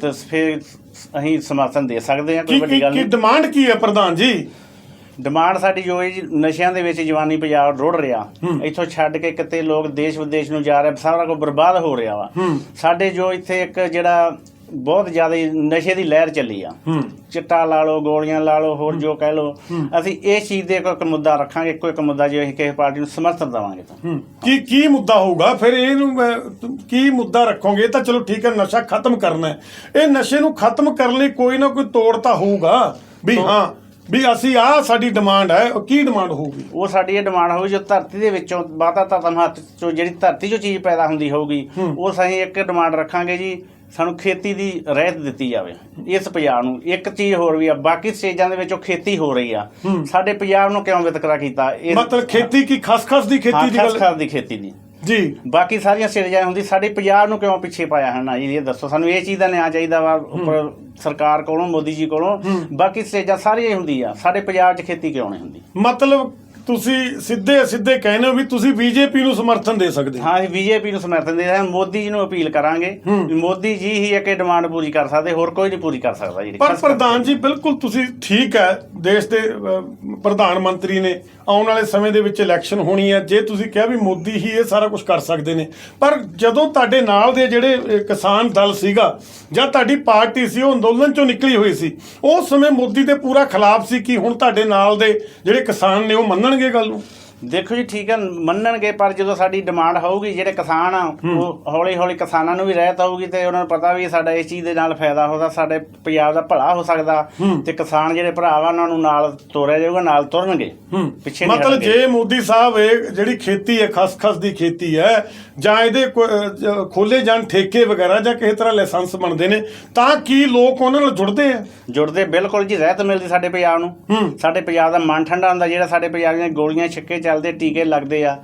ਤੇ ਫਿਰ ਅਸੀਂ ਸਮਰਥਨ ਦੇ ਸਕਦੇ ਆ ਕੋਈ ਕੀ ਵੱਡੀ ਕੀ ਗੱਲ ਕੀ ਨਹੀਂ। ਡਿਮਾਂਡ ਕੀ ਹੈ ਪ੍ਰਧਾਨ ਜੀ? ਡਿਮਾਂਡ ਸਾਡੀ ਜੋ ਹੈ ਜੀ ਨਸ਼ਿਆਂ ਦੇ ਵਿੱਚ ਜਵਾਨੀ ਪੰਜਾਬ ਰੁੜ ਰਿਹਾ। ਇੱਥੋਂ ਛੱਡ ਕੇ ਕਿਤੇ ਲੋਕ ਦੇਸ਼ ਵਿਦੇਸ਼ ਨੂੰ ਜਾ ਰਹੇ ਸਾਰਾ ਕੁਝ ਬਰਬਾਦ ਹੋ ਰਿਹਾ ਵਾ। ਸਾਡੇ ਜੋ ਇੱਥੇ ਇੱਕ ਜਿਹੜਾ ਬਹੁਤ ਜ਼ਿਆਦਾ ਨਸ਼ੇ ਦੀ ਲਹਿਰ ਚੱਲੀ ਆ। ਚਿੱਟਾ ਲਾ ਲਓ ਗੋਲੀਆਂ ਲਾ ਲਓ ਹੋਰ ਜੋ ਕਹਿ ਲਓ। ਅਸੀਂ ਇਸ ਚੀਜ਼ ਦੇ ਕੋਈ ਇੱਕ ਮੁੱਦਾ ਰੱਖਾਂਗੇ ਇੱਕੋ ਇੱਕ ਮੁੱਦਾ ਜੇ ਅਸੀਂ ਕਿਸੇ ਪਾਰਟੀ ਨੂੰ ਸਮਰਥਨ ਦੇਵਾਂਗੇ ਤਾਂ। ਕੀ ਕੀ ਮੁੱਦਾ ਹੋਊਗਾ? ਫਿਰ ਇਹਨੂੰ ਕੀ ਮੁੱਦਾ ਰੱਖੋਗੇ? ਇਹ ਤਾਂ ਚਲੋ ਠੀਕ ਹੈ ਨਸ਼ਾ ਖਤਮ ਕਰਨਾ ਹੈ। ਇਹ ਨਸ਼ੇ ਨੂੰ ਖਤਮ ਕਰਨ ਲਈ ਕੋਈ ਨਾ ਕੋਈ ਤੋੜ ਤਾਂ ਹੋਊਗਾ। ਵੀ ਹਾਂ ਵੀ ਅਸੀਂ ਆ ਸਾਡੀ ਡਿਮਾਂਡ ਹੈ ਉਹ ਕੀ ਡਿਮਾਂਡ ਹੋਊਗੀ? ਉਹ ਸਾਡੀ ਇਹ ਡਿਮਾਂਡ ਹੋਊ ਜੋ ਧਰਤੀ ਦੇ ਵਿੱਚੋਂ ਬਾਤਾ ਧਰਮ ਹੱਥ ਚੋਂ ਜਿਹੜੀ ਧਰਤੀ 'ਚੋਂ ਚੀਜ਼ ਪੈਦਾ ਹੁੰਦੀ ਹੋਊਗੀ ਉਹ ਅਸੀਂ ਇੱਕ ਡਿਮਾਂਡ ਰੱਖਾਂਗੇ ਜੀ ਸਾਨੂੰ ਖੇਤੀ ਦੀ ਰਹਿਤ ਦਿੱਤੀ ਜਾਵੇ ਇਸ ਪੰਜਾਬ ਨੂੰ। ਇੱਕ ਚੀਜ਼ ਹੋਰ ਵੀ ਆ ਬਾਕੀ ਸਟੇਜਾਂ ਦੇ ਵਿੱਚੋਂ ਖੇਤੀ ਹੋ ਰਹੀ ਆ। ਸਾਡੇ ਪੰਜਾਬ ਨੂੰ ਕਿਉਂ ਵਿਤਕਰਾ ਕੀਤਾ? ਇਹ ਮਤਲਬ ਖੇਤੀ ਕੀ ਖਸਖਸ ਦੀ ਖੇਤੀ ਦੀ ਗੱਲ ਖਾਸ ਦੀ ਖੇਤੀ ਦੀ। ਜੀ। ਬਾਕੀ ਸਾਰੀਆਂ ਸਟੇਜਾਂ ਹੁੰਦੀ ਸਾਡੇ ਪੰਜਾਬ ਨੂੰ ਕਿਉਂ ਪਿੱਛੇ ਪਾਇਆ ਹੈ ਨਾ? ਜੀ ਇਹ ਦੱਸੋ ਸਾਨੂੰ ਇਹ ਚੀਜ਼ ਦਾ ਨਿਆਂ ਚਾਹੀਦਾ ਵਾ ਉੱਪਰ ਸਰਕਾਰ ਕੋਲੋਂ ਮੋਦੀ ਜੀ ਕੋਲੋਂ। ਬਾਕੀ ਸਟੇਜਾਂ ਸਾਰੀਆਂ ਹੀ ਹੁੰਦੀ ਆ ਸਾਡੇ ਪੰਜਾਬ 'ਚ ਖੇਤੀ ਕਿਉਂ ਨਹੀਂ ਹੁੰਦੀ? ਮਤਲਬ ਤੁਸੀਂ ਸਿੱਧੇ ਸਿੱਧੇ ਕਹਿੰਦੇ ਹੋ ਵੀ ਤੁਸੀਂ ਬੀਜੇਪੀ ਨੂੰ ਸਮਰਥਨ ਦੇ ਸਕਦੇ ਹੋ। ਹਾਂ ਅਸੀਂ ਬੀਜੇਪੀ ਨੂੰ ਸਮਰਥਨ ਦੇ ਰਹੇ ਹਾਂ ਮੋਦੀ ਜੀ ਨੂੰ ਅਪੀਲ ਕਰਾਂਗੇ ਵੀ ਮੋਦੀ ਜੀ ਹੀ ਇੱਕ ਡਿਮਾਂਡ ਪੂਰੀ ਕਰ ਸਕਦੇ ਹੋਰ ਕੋਈ ਨਹੀਂ ਪੂਰੀ ਕਰ ਸਕਦਾ ਜੀ। ਪਰ ਪ੍ਰਧਾਨ ਜੀ ਬਿਲਕੁਲ ਤੁਸੀਂ ਠੀਕ ਹੈ ਦੇਸ਼ ਦੇ ਪ੍ਰਧਾਨ ਮੰਤਰੀ ਨੇ ਆਉਣ ਵਾਲੇ ਸਮੇਂ ਦੇ ਵਿੱਚ ਇਲੈਕਸ਼ਨ ਹੋਣੀ ਹੈ। ਜੇ ਤੁਸੀਂ ਕਿਹਾ ਵੀ ਮੋਦੀ ਹੀ ਇਹ ਸਾਰਾ ਕੁਝ ਕਰ ਸਕਦੇ ਨੇ, ਪਰ ਜਦੋਂ ਤੁਹਾਡੇ ਨਾਲ ਦੇ ਜਿਹੜੇ ਕਿਸਾਨ ਦਲ ਸੀਗਾ ਜਾਂ ਤੁਹਾਡੀ ਪਾਰਟੀ ਸੀ, ਉਹ ਅੰਦੋਲਨ ਚੋਂ ਨਿਕਲੀ ਹੋਈ ਸੀ, ਉਸ ਸਮੇਂ ਮੋਦੀ ਦੇ ਪੂਰਾ ਖਿਲਾਫ ਸੀ ਕਿ ਹੁਣ ਤੁਹਾਡੇ ਨਾਲ ਦੇ ਜਿਹੜੇ ਕਿਸਾਨ ਨੇ ਉਹ ਮੰਨਣਗੇ ਗੱਲ ਨੂੰ? ਦੇਖੋ ਜੀ ਠੀਕ ਹੈ ਮੰਨਣਗੇ ਪਰ ਜਦੋਂ ਸਾਡੀ ਡਿਮਾਂਡ ਹੋਊਗੀ ਜਿਹੜੇ ਕਿਸਾਨ ਆ ਉਹ ਹੌਲੀ ਹੌਲੀ ਕਿਸਾਨਾਂ ਨੂੰ ਵੀ ਰਹਿਤ ਹੋਊਗੀ ਤੇ ਉਹਨਾਂ ਨੂੰ ਪਤਾ ਵੀ ਸਾਡਾ ਇਸ ਚੀਜ਼ ਦੇ ਨਾਲ ਫਾਇਦਾ ਹੋਦਾ ਸਾਡੇ ਪੰਜਾਬ ਦਾ ਭਲਾ ਹੋ ਸਕਦਾ। ਤੇ ਕਿਸਾਨ ਜਿਹੜੇ ਭਰਾ ਵਾ ਉਹਨਾਂ ਨੂੰ ਨਾਲ ਤੋਰਿਆ ਜਾਊਗਾ ਨਾਲ ਤੁਰਨਗੇ। ਪਿੱਛੇ ਨਹੀਂ ਮਤਲਬ। ਜੇ ਮੋਦੀ ਸਾਹਿਬ ਇਹ ਜਿਹੜੀ ਖੇਤੀ ਹੈ ਖਸਖਸ ਦੀ ਖੇਤੀ ਹੈ ਜਾਂ ਇਹਦੇ ਖੋਲੇ ਜਾਣ ਠੇਕੇ ਵਗੈਰਾ ਜਾਂ ਕਿਸੇ ਤਰ੍ਹਾਂ ਲਾਇਸੈਂਸ ਬਣਦੇ ਨੇ ਤਾਂ ਕੀ ਲੋਕ ਉਹਨਾਂ ਨਾਲ ਜੁੜਦੇ ਆ? ਜੁੜਦੇ ਬਿਲਕੁਲ ਜੀ ਰਹਿਤ ਮਿਲਦੀ ਸਾਡੇ ਪੰਜਾਬ ਨੂੰ। ਸਾਡੇ ਪੰਜਾਬ ਦਾ ਮਨ ਠੰਡਾ ਹੁੰਦਾ ਜਿਹੜਾ ਸਾਡੇ ਪੰਜਾਬ ਦੀਆਂ ਗੋਲੀਆਂ ਛੱਕੇ ਚੱਲ ਚੱਲਦੇ ਟੀਕੇ ਲੱਗਦੇ ਆ।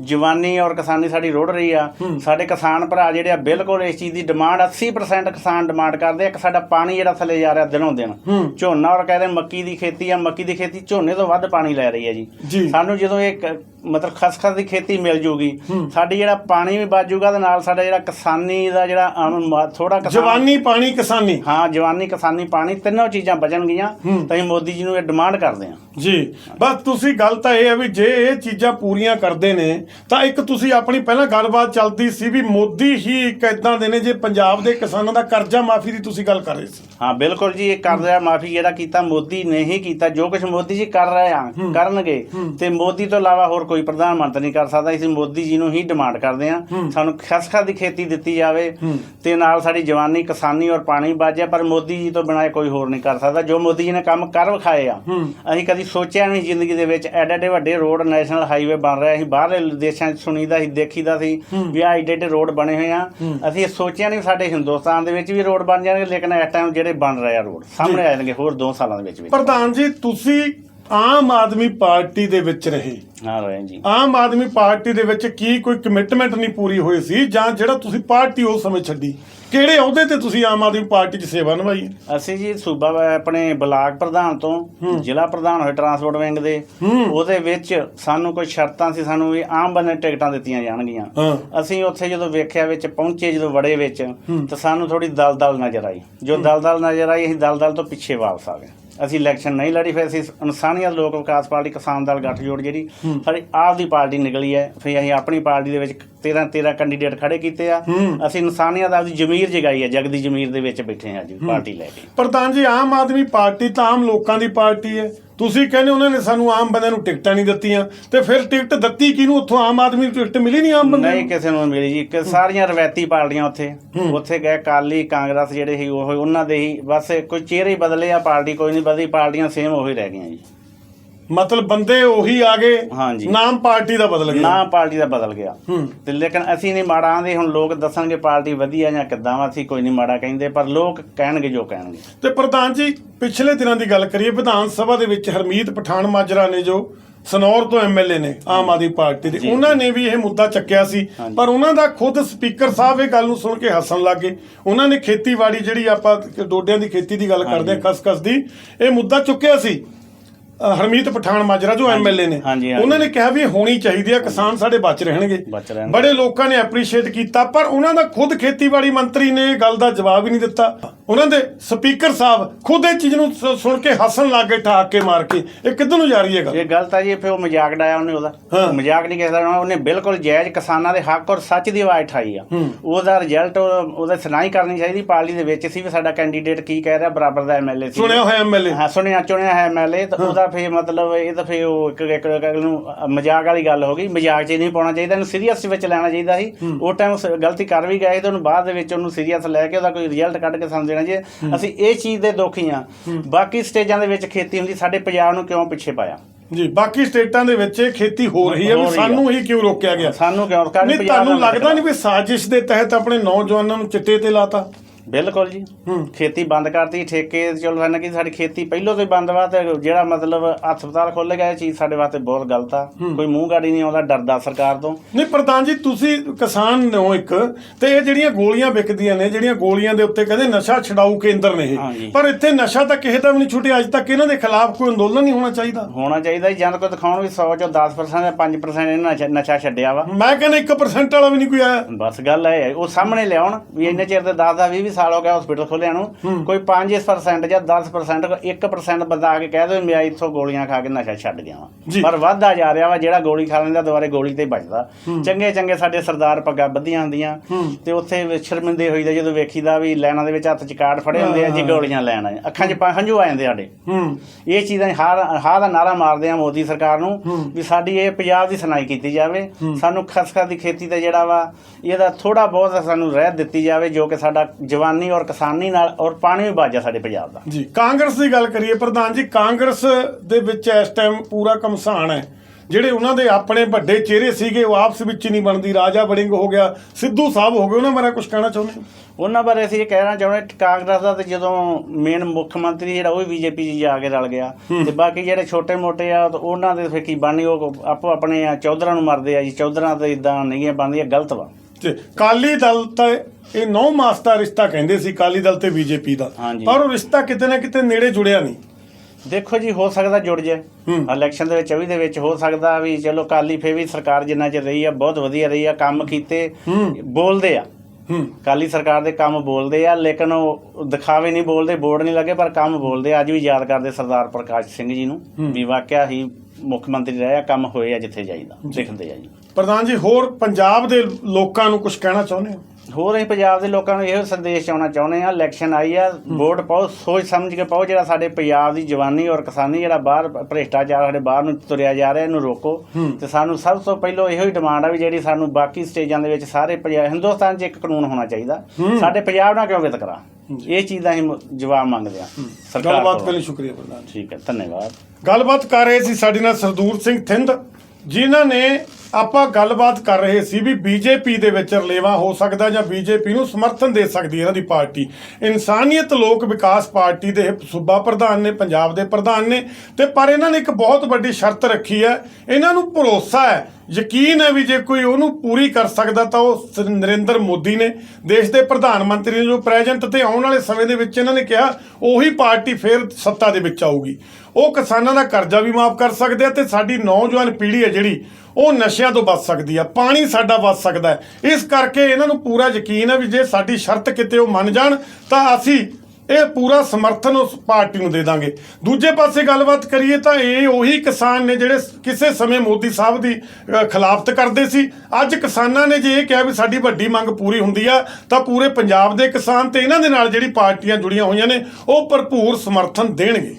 ਜਵਾਨੀ ਔਰ ਕਿਸਾਨੀ ਸਾਡੀ ਰੁੜ ਰਹੀ ਆ। ਸਾਡੇ ਕਿਸਾਨ ਭਰਾ ਜਿਹੜੇ ਆ ਬਿਲਕੁਲ ਇਸ ਚੀਜ਼ ਦੀ ਡਿਮਾਂਡ 80% ਕਿਸਾਨ ਡਿਮਾਂਡ ਕਰਦੇ ਆ। ਕਿ ਸਾਡਾ ਪਾਣੀ ਜਿਹੜਾ ਥੱਲੇ ਜਾ ਰਿਹਾ ਦਿਨੋਂ ਦਿਨ। ਝੋਨਾ ਔਰ ਕਹਿੰਦੇ ਮੱਕੀ ਦੀ ਖੇਤੀ ਆ। ਮੱਕੀ ਦੀ ਖੇਤੀ ਝੋਨੇ ਤੋਂ ਵੱਧ ਪਾਣੀ ਲੈ ਰਹੀ ਹੈ ਜੀ। ਸਾਨੂੰ ਜਦੋਂ ਇਹ ਮਤਲਬ ਖਸਖਸ ਦੀ ਖੇਤੀ ਮਿਲ ਜੂਗੀ। ਸਾਡੀ ਜਿਹੜਾ ਪਾਣੀ ਵੀ ਬਾਜੂਗਾ ਤੇ ਨਾਲ ਸਾਡਾ ਜਿਹੜਾ ਕਿਸਾਨੀ ਦਾ ਜਿਹੜਾ ਥੋੜਾ ਜਵਾਨੀ ਪਾਣੀ ਕਿਸਾਨੀ। ਹਾਂ ਜਵਾਨੀ ਕਿਸਾਨੀ ਪਾਣੀ ਤਿੰਨੋਂ ਚੀਜ਼ਾਂ ਬਚਣਗੀਆਂ। ਤਾਂ ਅਸੀਂ ਮੋਦੀ ਜੀ ਨੂੰ ਇਹ ਡਿਮਾਂਡ ਕਰਦੇ ਹਾਂ। ਜੀ। ਬਸ ਤੁਸੀਂ ਗੱਲ ਤਾਂ ਇਹ ਹੈ ਵੀ ਜੇ ਇਹ ਚੀਜ਼ਾਂ ਪੂਰੀਆਂ ਕਰਦੇ ਨੇ ਤਾਂ ਇੱਕ ਤੁਸੀਂ ਆਪਣੀ ਪਹਿਲਾਂ ਗੱਲਬਾਤ ਚੱਲਦੀ ਸੀ ਵੀ ਮੋਦੀ ਹੀ ਇੱਕ ਇਦਾਂ ਦੇ ਨੇ ਜੇ ਪੰਜਾਬ ਦੇ ਕਿਸਾਨਾਂ ਦਾ ਕਰਜ਼ਾ ਮਾਫੀ ਦੀ ਤੁਸੀਂ ਗੱਲ ਕਰ ਰਹੇ ਸੀ। ਹਾਂ ਬਿਲਕੁਲ ਜੀ ਇਹ ਕਰਜ਼ਾ ਮਾਫੀ ਜਿਹੜਾ ਕੀਤਾ ਮੋਦੀ ਨੇ ਹੀ ਕੀਤਾ ਜੋ ਕੁਝ ਮੋਦੀ ਜੀ ਕਰ ਰਹੇ ਆ ਕਰਨਗੇ ਤੇ ਮੋਦੀ ਤੋਂ ਇਲਾਵਾ ਹੋਰ ਕੋਈ ਪ੍ਰਧਾਨ ਮੰਤਰੀ ਨਹੀਂ ਕਰ ਸਕਦਾ ਅਸੀਂ ਮੋਦੀ ਜੀ ਨੂੰ ਹੀ ਡਿਮਾਂਡ ਕਰਦੇ ਆ ਸਾਨੂੰ ਖਸਖਸ ਦੀ ਖੇਤੀ ਦਿੱਤੀ ਜਾਵੇ ਤੇ ਨਾਲ ਸਾਡੀ ਜਵਾਨੀ ਕਿਸਾਨੀ ਔਰ ਪਾਣੀ ਬਾਜਿਆ ਪਰ ਮੋਦੀ ਜੀ ਤੋਂ ਬਿਨਾਂ ਕੋਈ ਹੋਰ ਨਹੀਂ ਕਰ ਸਕਦਾ। ਜੋ ਮੋਦੀ ਜੀ ਨੇ ਕੰਮ ਕਰ ਵਿਖਾਏ ਆ ਅਸੀਂ ਕਦੀ ਸੋਚਿਆ ਨਹੀਂ ਜ਼ਿੰਦਗੀ ਦੇ ਵਿੱਚ ਐਡੇ ਐਡੇ ਵੱਡੇ ਰੋਡ ਨੈਸ਼ਨਲ ਹਾਈਵੇ ਬਣ ਰਿਹਾ ਅਸੀਂ ਬਾਹਰਲੇ ਦੇਸ਼ਾਂ 'ਚ ਸੁਣੀਦਾ ਸੀ ਦੇਖੀਦਾ ਸੀ ਵੀ ਆ ਐਡੇ ਐਡੇ ਰੋਡ ਬਣੇ ਹੋਏ ਆ। ਅਸੀਂ ਸੋਚਿਆ ਨਹੀਂ ਸਾਡੇ ਹਿੰਦੁਸਤਾਨ ਦੇ ਵਿੱਚ ਵੀ ਰੋਡ ਬਣ ਜਾਣਗੇ ਲੇਕਿਨ ਇਸ ਟਾਈਮ ਜਿਹੜੇ ਬਣ ਰਹੇ ਆ ਰੋਡ ਸਾਹਮਣੇ ਆ ਜਾਣਗੇ ਹੋਰ 2 ਸਾਲਾਂ ਦੇ ਵਿੱਚ ਵੀ। ਪ੍ਰਧਾਨ ਜੀ ਤੁਸੀਂ ਆਮ ਆਦਮੀ ਪਾਰਟੀ ਦੇ ਵਿੱਚ ਰਹੇ। ਹਾਂ ਰਹੇ ਜੀ। ਆਮ ਆਦਮੀ ਪਾਰਟੀ ਦੇ ਵਿੱਚ ਕੀ ਕੋਈ ਕਮਿਟਮੈਂਟ ਨਹੀਂ ਪੂਰੀ ਹੋਈ ਸੀ ਜਾਂ ਜਿਹੜਾ ਤੁਸੀਂ ਪਾਰਟੀ ਉਸ ਸਮੇਂ ਛੱਡੀ? ਕਿਹੜੇ ਅਹੁਦੇ ਤੇ ਤੁਸੀਂ ਆਮ ਆਦਮੀ ਪਾਰਟੀ 'ਚ ਸੇਵਾ ਨਿਭਾਈ? ਅਸੀਂ ਜੀ ਸੂਬਾ ਆਪਣੇ ਬਲਾਕ ਪ੍ਰਧਾਨ ਤੋਂ ਜ਼ਿਲ੍ਹਾ ਪ੍ਰਧਾਨ ਹੋਏ ਟਰਾਂਸਪੋਰਟ ਵਿੰਗ ਦੇ। ਉਹਦੇ ਵਿੱਚ ਸਾਨੂੰ ਕੋਈ ਸ਼ਰਤਾਂ ਸੀ ਸਾਨੂੰ ਵੀ ਆਮ ਬੰਦੇ ਟਿਕਟਾਂ ਦਿੱਤੀਆਂ ਜਾਣਗੀਆਂ। ਅਸੀਂ ਉੱਥੇ ਜਦੋਂ ਵੇਖਿਆ ਵਿੱਚ ਪਹੁੰਚੇ ਜਦੋਂ ਵੜੇ ਵਿੱਚ ਤਾਂ ਸਾਨੂੰ ਥੋੜੀ ਦਲਦਲ ਨਜ਼ਰ ਆਈ। ਜੋ ਦਲਦਲ ਨਜ਼ਰ ਆਈ ਅਸੀਂ ਦਲਦਲ ਤੋਂ ਪਿੱਛੇ ਵਾਪਸ ਆ ਗਏ। ਅਸੀਂ ਇਲੈਕਸ਼ਨ ਨਹੀਂ ਲੜੀ ਫਿਰ ਅਸੀਂ ਇਨਸਾਨੀਅਤ ਲੋਕ ਵਿਕਾਸ ਪਾਰਟੀ ਕਿਸਾਨ ਦਲ ਗੱਠਜੋੜ ਜਿਹੜੀ ਸਾਡੀ ਆਪ ਦੀ ਪਾਰਟੀ ਨਿਕਲੀ ਹੈ ਫਿਰ ਅਸੀਂ ਆਪਣੀ ਪਾਰਟੀ ਦੇ ਵਿੱਚ 13 13 ਕੈਂਡੀਡੇਟ ਖੜੇ ਕੀਤੇ ਆ। ਅਸੀਂ ਇਨਸਾਨੀਅਤ ਆਪਦੀ ਜ਼ਮੀਰ ਜਗਾਈ ਹੈ ਜਗਦੀ ਜ਼ਮੀਰ ਦੇ ਵਿੱਚ ਬੈਠੇ ਹਾਂ ਅੱਜ ਪਾਰਟੀ ਲੈ ਕੇ। ਪ੍ਰਧਾਨ ਜੀ ਆਮ ਆਦਮੀ ਪਾਰਟੀ ਤਾਂ ਆਮ ਲੋਕਾਂ ਦੀ ਪਾਰਟੀ ਹੈ। ਤੁਸੀਂ ਕਹਿੰਦੇ ਉਹਨਾਂ ਨੇ ਸਾਨੂੰ ਆਮ ਬੰਦਿਆਂ ਨੂੰ ਟਿਕਟਾਂ ਨਹੀਂ ਦਿੱਤੀਆਂ ਤੇ ਫਿਰ ਟਿਕਟ ਦਿੱਤੀ ਕਿਹਨੂੰ? ਉੱਥੋਂ ਆਮ ਆਦਮੀ ਨੂੰ ਟਿਕਟ ਮਿਲੀ ਨਹੀਂ ਆਮ ਬੰਦੇ ਨਹੀਂ ਕਿਸੇ ਨੂੰ ਮਿਲੀ ਜੀ ਕਿ ਸਾਰੀਆਂ ਰਵਾਇਤੀ ਪਾਰਟੀਆਂ ਉੱਥੇ। ਉੱਥੇ ਗਏ ਕਾਲੀ ਕਾਂਗਰਸ ਜਿਹੜੇ ਸੀ ਉਹ ਉਹਨਾਂ ਦੇ ਹੀ ਬਸ ਕੋਈ ਚਿਹਰੇ ਹੀ ਬਦਲੇ ਆ ਪਾਰਟੀ ਕੋਈ ਨਹੀਂ ਬਦਲੀ ਪਾਰਟੀਆਂ ਸੇਮ ਉਹੀ ਰਹਿ ਗਈਆਂ ਜੀ। ਮਤਲਬ ਬੰਦੇ ਉਹੀ ਆ ਗਏ ਹਾਂਜੀ। ਨਾਮ ਪਾਰਟੀ ਦਾ ਬਦਲ ਗਿਆ। ਨਾ ਪਾਰਟੀ ਦਾ ਬਦਲ ਗਿਆ। ਹੂੰ। ਤੇ ਲੇਕਿਨ ਅਸੀਂ ਨਹੀਂ ਮਾੜਾ ਆਂਦੇ ਹੁਣ ਲੋਕ ਦੱਸਣਗੇ ਪਾਰਟੀ ਵਧੀਆ ਜਾਂ ਕਿੱਦਾਂ ਵਾ ਅਸੀਂ ਕੋਈ ਨਹੀਂ ਮਾੜਾ ਕਹਿੰਦੇ ਪਰ ਲੋਕ ਕਹਿਣਗੇ ਜੋ ਕਹਿਣਗੇ। ਤੇ ਪ੍ਰਧਾਨ ਜੀ ਪਿਛਲੇ ਦਿਨਾਂ ਦੀ ਗੱਲ ਕਰੀਏ ਵਿਧਾਨ ਸਭਾ ਦੇ ਵਿੱਚ ਹਰਮੀਤ ਪਠਾਨ ਮਾਜਰਾ ਨੇ ਜੋ ਸਨੌਰ ਤੋਂ ਐਮਐਲਏ ਨੇ ਆਮ ਆਦਮੀ ਪਾਰਟੀ ਦੇ। ਉਹਨਾਂ ਨੇ ਵੀ ਇਹ ਮੁੱਦਾ ਚੱਕਿਆ ਸੀ। ਪਰ ਉਹਨਾਂ ਦਾ ਖੁਦ ਸਪੀਕਰ ਸਾਹਿਬ ਇਹ ਗੱਲ ਨੂੰ ਸੁਣ ਕੇ ਹੱਸਣ ਲੱਗੇ ਉਹਨਾਂ ਨੇ ਖੇਤੀਬਾੜੀ ਜਿਹੜੀ ਆਪਾਂ ਡੋਡਿਆਂ ਦੀ ਖੇਤੀ ਦੀ ਗੱਲ ਕਰਦੇ ਆ ਖਸਖਸ ਦੀ ਇਹ ਮੁੱਦਾ ਚੁੱਕਿਆ ਸੀ। ਅ, ਹਰਮੀਤ ਪਠਾਨ ਮਾਜਰਾ ਜੋ ਐਮਐਲਏ ਨੇ ਹਾਂਜੀ, ਹਾਂਜੀ। ਉਹਨਾਂ ਨੇ ਕਿਹਾ ਵੀ ਇਹ ਹੋਣੀ ਚਾਹੀਦੀ ਆ ਕਿਸਾਨ ਸਾਡੇ ਬਚ ਰਹਿਣਗੇ। ਬਚ ਰਹਿਣਗੇ। ਬੜੇ ਲੋਕਾਂ ਨੇ ਐਪਰੀਸ਼ੀਏਟ ਕੀਤਾ ਪਰ ਉਹਨਾਂ ਦਾ ਖੁਦ ਖੇਤੀਬਾੜੀ ਮੰਤਰੀ ਨੇ ਇਹ ਗੱਲ ਦਾ ਜਵਾਬ ਹੀ ਨਹੀਂ ਦਿੱਤਾ। ਉਹਨਾਂ ਦੇ ਸਪੀਕਰ ਸਾਹਿਬ ਖੁਦ ਇਹ ਚੀਜ਼ ਨੂੰ ਸ- ਸੁਣ ਕੇ ਹੱਸਣ ਲੱਗ ਗਏ ਠਾਕ ਕੇ ਮਾਰ ਕੇ। ਇਹ ਕਿੱਧਰ ਨੂੰ ਜਾ ਰਹੀ ਹੈ ਗੱਲ? ਇਹ ਗਲਤ ਆ ਜੀ ਫਿਰ ਉਹ ਮਜ਼ਾਕ ਡਾਇਆ ਉਹਨੇ ਉਹਦਾ। ਹਾਂ। ਮਜ਼ਾਕ ਨਹੀਂ ਕਿਸੇ ਦਾ ਉਹਨੇ ਬਿਲਕੁਲ ਜਾਇਜ਼ ਕਿਸਾਨਾਂ ਦੇ ਹੱਕ ਔਰ ਸੱਚ ਦੀ ਆਵਾਜ਼ ਉਠਾਈ ਆ। ਹੂੰ। ਉਹਦਾ ਰਿਜ਼ਲਟ ਉਹਦਾ ਸੁਣਾਈ ਕਰਨੀ ਚਾਹੀਦੀ ਪਾਰਟੀ ਦੇ ਵਿੱਚ ਸੀ ਵੀ ਸਾਡਾ ਕੈਂਡੀਡੇਟ ਕੀ ਕਹਿ ਰਿਹਾ ਬਰਾਬਰ ਦਾ ਐਮਐਲਏ ਸੀ। ਸੁਣਿਆ ਹੋਇਆ ਐਮਐਲਏ ਹਾਂ ਸੁਣਿਆ ਚੁਣਿਆ ਹੈ ਐਮਐਲਏ ਤਾਂ ਉਹਦਾ ਫੇ ਮਤਲਬ ਇਹ ਤਾਂ ਫੇ ਉਹ ਇੱਕ ਇੱਕ ਇੱਕ ਨੂੰ ਮਜ਼ਾਕ ਵਾਲੀ ਗੱਲ ਹੋ ਗਈ। ਮਜ਼ਾਕ 'ਚ ਨਹੀਂ ਪਾਉਣਾ ਚਾਹੀਦਾ ਇਹਨੂੰ ਸੀਰੀਅਸ ਵਿੱਚ ਲੈਣਾ ਚਾਹੀਦਾ ਸੀ। ਉਹ ਟਾਈਮ ਗਲਤੀ ਕਰ ਵੀ ਗਏ ਤੇ ਉਹਨੂੰ ਬਾਅਦ ਦੇ ਵਿੱਚ ਉਹਨੂੰ ਸੀਰੀਅਸ ਲੈ ਕੇ ਉਹਦਾ ਕੋਈ ਰਿਜ਼ਲਟ ਕੱਢ ਕੇ ਸਾਨੂੰ ਦੇਣਾ ਜੇ। ਅਸੀਂ ਇਹ ਚੀਜ਼ ਦੇ ਦੁਖੀ ਆ ਬਾਕੀ ਸਟੇਜਾਂ ਦੇ ਵਿੱਚ ਖੇਤੀ ਹੁੰਦੀ ਸਾਡੇ ਪੰਜਾਬ ਨੂੰ ਕਿਉਂ ਪਿੱਛੇ ਪਾਇਆ? ਜੀ ਬਾਕੀ ਸਟੇਟਾਂ ਦੇ ਵਿੱਚ ਖੇਤੀ ਹੋ ਰਹੀ ਹੈ ਵੀ। ਸਾਨੂੰ ਹੀ ਕਿਉਂ ਰੋਕਿਆ ਗਿਆ? ਸਾਨੂੰ ਕਿਉਂ ਕਰ ਨਹੀਂ ਤੁਹਾਨੂੰ ਲੱਗਦਾ ਨਹੀਂ ਵੀ ਸਾਜ਼ਿਸ਼ ਦੇ ਤਹਿਤ ਆਪਣੇ ਨੌਜਵਾਨਾਂ ਨੂੰ ਚਿੱਟੇ ਤੇ ਲਾਤਾ? ਬਿਲਕੁਲ ਜੀ। ਹੂੰ। ਖੇਤੀ ਬੰਦ ਕਰਤੀ ਠੇਕੇ ਚਲੋ ਹੈ ਨਾ ਕਿ ਸਾਡੀ ਖੇਤੀ ਪਹਿਲੋਂ ਤੋਂ ਹੀ ਬੰਦ ਵਾ ਤੇ ਜਿਹੜਾ ਮਤਲਬ ਹਸਪਤਾਲ ਗਿਆ ਇਹ ਚੀਜ਼ ਸਾਡੇ ਵਾਸਤੇ ਬਹੁਤ ਗਲਤ ਆ। ਕੋਈ ਮੂੰਹ ਗਾੜੀ ਨਹੀਂ ਆਉਂਦਾ ਡਰਦਾ ਸਰਕਾਰ ਤੋਂ। ਨਹੀਂ ਪ੍ਰਧਾਨ ਜੀ ਤੁਸੀਂ ਕਿਸਾਨ ਹੋ ਇੱਕ ਤੇ ਇਹ ਜਿਹੜੀਆਂ ਗੋਲੀਆਂ ਵਿਕਦੀਆਂ ਨੇ ਜਿਹੜੀਆਂ ਗੋਲੀਆਂ ਦੇ ਉੱਤੇ ਕਹਿੰਦੇ ਨਸ਼ਾ ਛਡਾਊ ਕੇਂਦਰ ਨੇ। ਇਹ। ਪਰ ਇੱਥੇ ਨਸ਼ਾ ਤਾਂ ਕਿਸੇ ਦਾ ਵੀ ਨਹੀਂ ਛੁੱਟਿਆ ਅੱਜ ਤੱਕ ਇਹਨਾਂ ਦੇ ਖਿਲਾਫ ਕੋਈ ਅੰਦੋਲਨ ਨਹੀਂ ਹੋਣਾ ਚਾਹੀਦਾ। ਹੋਣਾ ਚਾਹੀਦਾ ਜੀ ਜਦ ਕੋ ਦਿਖਾਉਣ ਵੀ 100 ਚੋਂ 10% ਜਾਂ 5% ਇਹਨਾਂ ਨਸ਼ਾ- ਛੱਡਿਆ ਵਾ। ਮੈਂ ਕਹਿੰਦਾ 1% ਵਾਲਾ ਵੀ ਨਹੀਂ ਕੋਈ ਆਇਆ। ਬਸ ਗੱਲ ਇਹ ਹੈ ਉਹ ਸਾਹਮਣੇ ਲਿਆਉਣ ਵੀ ਇੰਨੇ ਚਿਰ ਦੇ 10 ਦਾ 20 20 ਸਾਲ ਹੋ ਗਿਆ ਹਸਪੀਟਲ ਖੋਲਿਆ ਨੂੰ ਕੋਈ 5% ਜਾਂ 10% 1% ਬੰਦਾ ਆ ਕੇ ਕਹਿ ਦੇ ਮੈਂ ਇੱਥੋਂ ਗੋਲੀਆਂ ਖਾ ਕੇ ਨਸ਼ਾ ਛੱਡ ਗਿਆ। ਵਾਂ। ਪਰ ਵੱਧਦਾ ਜਾ ਰਿਹਾ ਵਾ ਜਿਹੜਾ ਗੋਲੀ ਖਾ ਲੈਂਦਾ ਦੁਬਾਰੇ ਗੋਲੀ ਤੇ ਬਚਦਾ ਚੰਗੇ ਚੰਗੇ ਸਾਡੇ ਸਰਦਾਰ ਪੱਗਾਂ ਬੱਧੀਆਂ ਹੁੰਦੀਆਂ ਤੇ ਉੱਥੇ ਸ਼ਰਮਿੰਦੇ ਹੋਈਦਾ ਜਦੋਂ ਵੇਖੀਦਾ ਵੀ ਲੈਣਾ ਦੇ ਵਿੱਚ ਹੱਥ ਚ ਕਾਰਡ ਫੜੇ ਹੁੰਦੇ ਆ ਜੀ ਗੋਲੀਆਂ ਲੈਣ ਆਏ। ਅੱਖਾਂ 'ਚ ਹੰਝੂ ਆ ਜਾਂਦੇ ਸਾਡੇ। ਇਹ ਚੀਜ਼ਾਂ ਹਾਰ ਹਾਰ ਦਾ ਨਾਰਾ ਮਾਰਦੇ ਆ ਮੋਦੀ ਸਰਕਾਰ ਨੂੰ ਵੀ ਸਾਡੀ ਇਹ ਪੰਜਾਬ ਦੀ ਸੁਣਾਈ ਕੀਤੀ ਜਾਵੇ। ਸਾਨੂੰ ਖਸਖਸ ਦੀ ਖੇਤੀ ਤੇ ਜਿਹੜਾ ਵਾ ਇਹਦਾ ਥੋੜਾ ਬਹੁਤ ਸਾਨੂੰ ਰਹਿਤ ਦਿੱਤੀ ਜਾਵੇ ਜੋ ਕਿ ਸਾਡਾ ਜਵਾਨੀ ਔਰ ਕਿਸਾਨੀ ਨਾਲ ਔਰ ਪਾਣੀ ਵੀ ਬਾਜਾ ਸਾਡੇ ਪੰਜਾਬ ਦਾ। ਜੀ ਕਾਂਗਰਸ ਦੀ ਗੱਲ ਕਰੀਏ ਪ੍ਰਧਾਨ ਜੀ ਕਾਂਗਰਸ ਦੇ ਵਿੱਚ ਇਸ ਟਾਈਮ ਪੂਰਾ ਕਮਸਾਨ ਹੈ। ਜਿਹੜੇ ਉਹਨਾਂ ਦੇ ਆਪਣੇ ਵੱਡੇ ਚਿਹਰੇ ਸੀਗੇ ਉਹ ਆਪਸ ਵਿੱਚ ਹੀ ਨਹੀਂ ਬਣਦੀ। ਰਾਜਾ ਵੜਿੰਗ ਹੋ ਗਿਆ ਸਿੱਧੂ ਸਾਹਿਬ ਹੋ ਗਏ ਉਹਨਾਂ ਬਾਰੇ ਕੁਝ ਕਹਿਣਾ ਚਾਹੁੰਦੇ ਉਹਨਾਂ ਬਾਰੇ ਅਸੀਂ ਇਹ ਕਹਿਣਾ ਚਾਹੁੰਦੇ ਕਾਂਗਰਸ ਦਾ ਤੇ ਜਦੋਂ ਮੇਨ ਮੁੱਖ ਮੰਤਰੀ ਜਿਹੜਾ ਉਹ ਵੀ ਬੀਜੇਪੀ ਜਾ ਕੇ ਰਲ ਗਿਆ। ਤੇ ਬਾਕੀ ਜਿਹੜੇ ਛੋਟੇ ਮੋਟੇ ਆ ਤਾਂ ਉਹਨਾਂ ਦੇ ਫਿਰ ਕੀ ਬਣਨੀ ਉਹ ਆਪੋ ਆਪਣੇ ਆ ਚੌਧਰਾਂ ਨੂੰ ਮਰਦੇ ਆ ਜੀ। ਚੌਧਰਾਂ ਤੇ ਇਦਾਂ ਨਹੀਂ ਬਣਦੀਆਂ ਗਲਤ ਵਾ। ਤੇ ਕਾਲੀ ਦਲ ਤਾਂ ਇਹ ਨੌ ਮਾਸ ਦਾ ਰਿਸ਼ਤਾ ਕਹਿੰਦੇ ਸੀ ਕਾਲੀ ਦਲ ਤੇ ਬੀਜੇਪੀ ਦਾ ਹਾਂਜੀ। ਪਰ ਉਹ ਰਿਸ਼ਤਾ ਕਿਤੇ ਨਾ ਕਿਤੇ ਨੇੜੇ ਜੁੜਿਆ ਨਹੀਂ ਦੇਖੋ ਜੀ ਹੋ ਸਕਦਾ ਜੁੜ ਜਾਏ ਹੂੰ। ਇਲੈਕਸ਼ਨ ਦੇ ਵਿੱਚ ਵੀ ਦੇ ਵਿੱਚ ਹੋ ਸਕਦਾ ਵੀ ਚਲੋ ਕਾਲੀ ਫੇ ਵੀ ਸਰਕਾਰ ਜਿੰਨਾ ਚਿਰ ਰਹੀ ਆ ਬਹੁਤ ਵਧੀਆ ਰਹੀ ਆ ਕੰਮ ਕੀਤੇ ਹੂੰ। ਬੋਲਦੇ ਆ ਹੂੰ ਕਾਲੀ ਸਰਕਾਰ ਦੇ ਕੰਮ ਬੋਲਦੇ ਆ ਲੇਕਿਨ ਉਹ ਦਿਖਾਵੇ ਨਹੀਂ ਬੋਲਦੇ ਬੋਰਡ ਨਹੀਂ ਲੱਗੇ ਪਰ ਕੰਮ ਬੋਲਦੇ ਆ। ਅੱਜ ਵੀ ਯਾਦ ਕਰਦੇ ਸਰਦਾਰ ਪ੍ਰਕਾਸ਼ ਸਿੰਘ ਜੀ ਨੂੰ ਵੀ ਵਾਕਿਆ ਹੀ ਮੁੱਖ ਮੰਤਰੀ ਰਹੇ ਆ ਕੰਮ ਹੋਏ ਆ ਜਿੱਥੇ ਜਾਈਦਾ ਦਿਖਦੇ ਆ ਜੀ ਪ੍ਰਧਾਨ ਜੀ ਹੋਰ ਪੰਜਾਬ ਦੇ ਲੋਕਾਂ ਨੂੰ ਕੁਝ ਕਹਿਣਾ ਚਾਹੁੰਦੇ ਹੋ? ਹੋਰ ਅਸੀਂ ਪੰਜਾਬ ਦੇ ਲੋਕਾਂ ਨੂੰ ਇਹੋ ਸੰਦੇਸ਼ ਚਾਉਣਾ ਚਾਹੁੰਦੇ ਆ ਇਲੈਕਸ਼ਨ ਆਈ ਆ ਵੋਟ ਪਾਓ ਸੋਚ ਸਮਝ ਕੇ ਪਾਓ ਜਿਹੜਾ ਸਾਡੇ ਪੰਜਾਬ ਦੀ ਜਵਾਨੀ ਔਰ ਕਿਸਾਨੀ ਜਿਹੜਾ ਬਾਹਰ ਭ੍ਰਿਸ਼ਟਾਚਾਰ ਸਾਡੇ ਬਾਹਰ ਨੂੰ ਤੁਰਿਆ ਜਾ ਰਿਹਾ ਇਹਨੂੰ ਰੋਕੋ। ਤੇ ਸਾਨੂੰ ਸਭ ਤੋਂ ਪਹਿਲਾਂ ਇਹੋ ਹੀ ਡਿਮਾਂਡ ਆ ਵੀ ਜਿਹੜੀ ਸਾਨੂੰ ਬਾਕੀ ਸਟੇਜਾਂ ਦੇ ਵਿੱਚ ਸਾਰੇ ਪੰਜਾਬ ਹਿੰਦੁਸਤਾਨ 'ਚ ਇੱਕ ਕਾਨੂੰਨ ਹੋਣਾ ਚਾਹੀਦਾ। ਸਾਡੇ ਪੰਜਾਬ ਨਾਲ ਕਿਉਂ ਵਿਤਕਰਾ? ਇਹ ਚੀਜ਼ ਦਾ ਅਸੀਂ ਜਵਾਬ ਮੰਗਦੇ ਆ ਸਰਕਾਰ ਗੱਲਬਾਤ ਲਈ ਸ਼ੁਕਰੀਆ ਪ੍ਰਧਾਨ ਠੀਕ ਹੈ ਧੰਨਵਾਦ। ਗੱਲਬਾਤ ਕਰ ਰਹੇ ਸੀ ਸਾਡੇ ਨਾਲ ਸਰਦੂਰ ਸਿੰਘ ਥਿੰਦ ਜਿਨ੍ਹਾਂ ਨੇ ਆਪਾਂ ਗੱਲਬਾਤ ਕਰ ਰਹੇ ਸੀ ਵੀ ਬੀਜੇਪੀ ਦੇ ਵਿੱਚ ਰਲੇਵਾ ਹੋ ਸਕਦਾ ਜਾਂ ਬੀਜੇਪੀ ਨੂੰ ਸਮਰਥਨ ਦੇ ਸਕਦੀ ਇਹਨਾਂ ਦੀ ਪਾਰਟੀ। ਇਨਸਾਨੀਅਤ ਲੋਕ ਵਿਕਾਸ ਪਾਰਟੀ ਦੇ ਇਹ ਸੂਬਾ ਪ੍ਰਧਾਨ ਨੇ, ਪੰਜਾਬ ਦੇ ਪ੍ਰਧਾਨ ਨੇ, ਤੇ ਪਰ ਇਹਨਾਂ ਨੇ ਇੱਕ ਬਹੁਤ ਵੱਡੀ ਸ਼ਰਤ ਰੱਖੀ ਹੈ। ਇਹਨਾਂ ਨੂੰ ਭਰੋਸਾ ਹੈ ਯਕੀਨ ਹੈ ਵੀ ਜੇ ਕੋਈ ਉਹਨੂੰ ਪੂਰੀ ਕਰ ਸਕਦਾ ਤਾਂ ਉਹ ਨਰਿੰਦਰ ਮੋਦੀ ਨੇ ਦੇਸ਼ ਦੇ ਪ੍ਰਧਾਨ ਮੰਤਰੀ ਨੇ ਜੋ ਪ੍ਰੈਜ਼ੈਂਟ ਤੇ ਆਉਣ ਵਾਲੇ ਸਮੇਂ ਦੇ ਵਿੱਚ ਇਹਨਾਂ ਨੇ ਕਿਹਾ, ਉਹੀ ਪਾਰਟੀ ਫੇਰ ਸੱਤਾ ਦੇ ਵਿੱਚ ਆਊਗੀ। ਉਹ ਕਿਸਾਨਾਂ ਦਾ ਕਰਜ਼ਾ ਵੀ ਮਾਫ ਕਰ ਸਕਦੇ ਆ ਤੇ ਸਾਡੀ ਨੌਜਵਾਨ ਪੀੜ੍ਹੀ ਹੈ ਜਿਹੜੀ, ਉਹ ਨਸ਼ਿਆਂ ਤੋਂ ਬਚ ਸਕਦੀ ਆ, ਪਾਣੀ ਸਾਡਾ ਬਚ ਸਕਦਾ ਇਸ ਕਰਕੇ ਇਹਨਾਂ ਨੂੰ ਪੂਰਾ ਯਕੀਨ ਹੈ ਵੀ ਜੇ ਸਾਡੀ ਸ਼ਰਤ ਕਿਤੇ ਉਹ ਮੰਨ ਜਾਣ ਤਾਂ ਅਸੀਂ ਇਹ ਪੂਰਾ ਸਮਰਥਨ ਉਸ ਪਾਰਟੀ ਨੂੰ ਦੇ ਦਾਂਗੇ। ਦੂਜੇ ਪਾਸੇ ਗੱਲਬਾਤ ਕਰੀਏ ਤਾਂ ਇਹ ਉਹੀ ਕਿਸਾਨ ਨੇ ਜਿਹੜੇ ਕਿਸੇ ਸਮੇਂ ਮੋਦੀ ਸਾਹਿਬ ਦੀ ਖਿਲਾਫਤ ਕਰਦੇ ਸੀ। ਅੱਜ ਕਿਸਾਨਾਂ ਨੇ ਜੇ ਇਹ ਕਿਹਾ ਵੀ ਸਾਡੀ ਵੱਡੀ ਮੰਗ ਪੂਰੀ ਹੁੰਦੀ ਆ, ਤਾਂ ਪੂਰੇ ਪੰਜਾਬ ਦੇ ਕਿਸਾਨ ਤੇ ਇਹਨਾਂ ਦੇ ਨਾਲ ਜਿਹੜੀ ਪਾਰਟੀਆਂ ਜੁੜੀਆਂ ਹੋਈਆਂ ਨੇ, ਉਹ ਭਰਪੂਰ ਸਮਰਥਨ ਦੇਣਗੇ।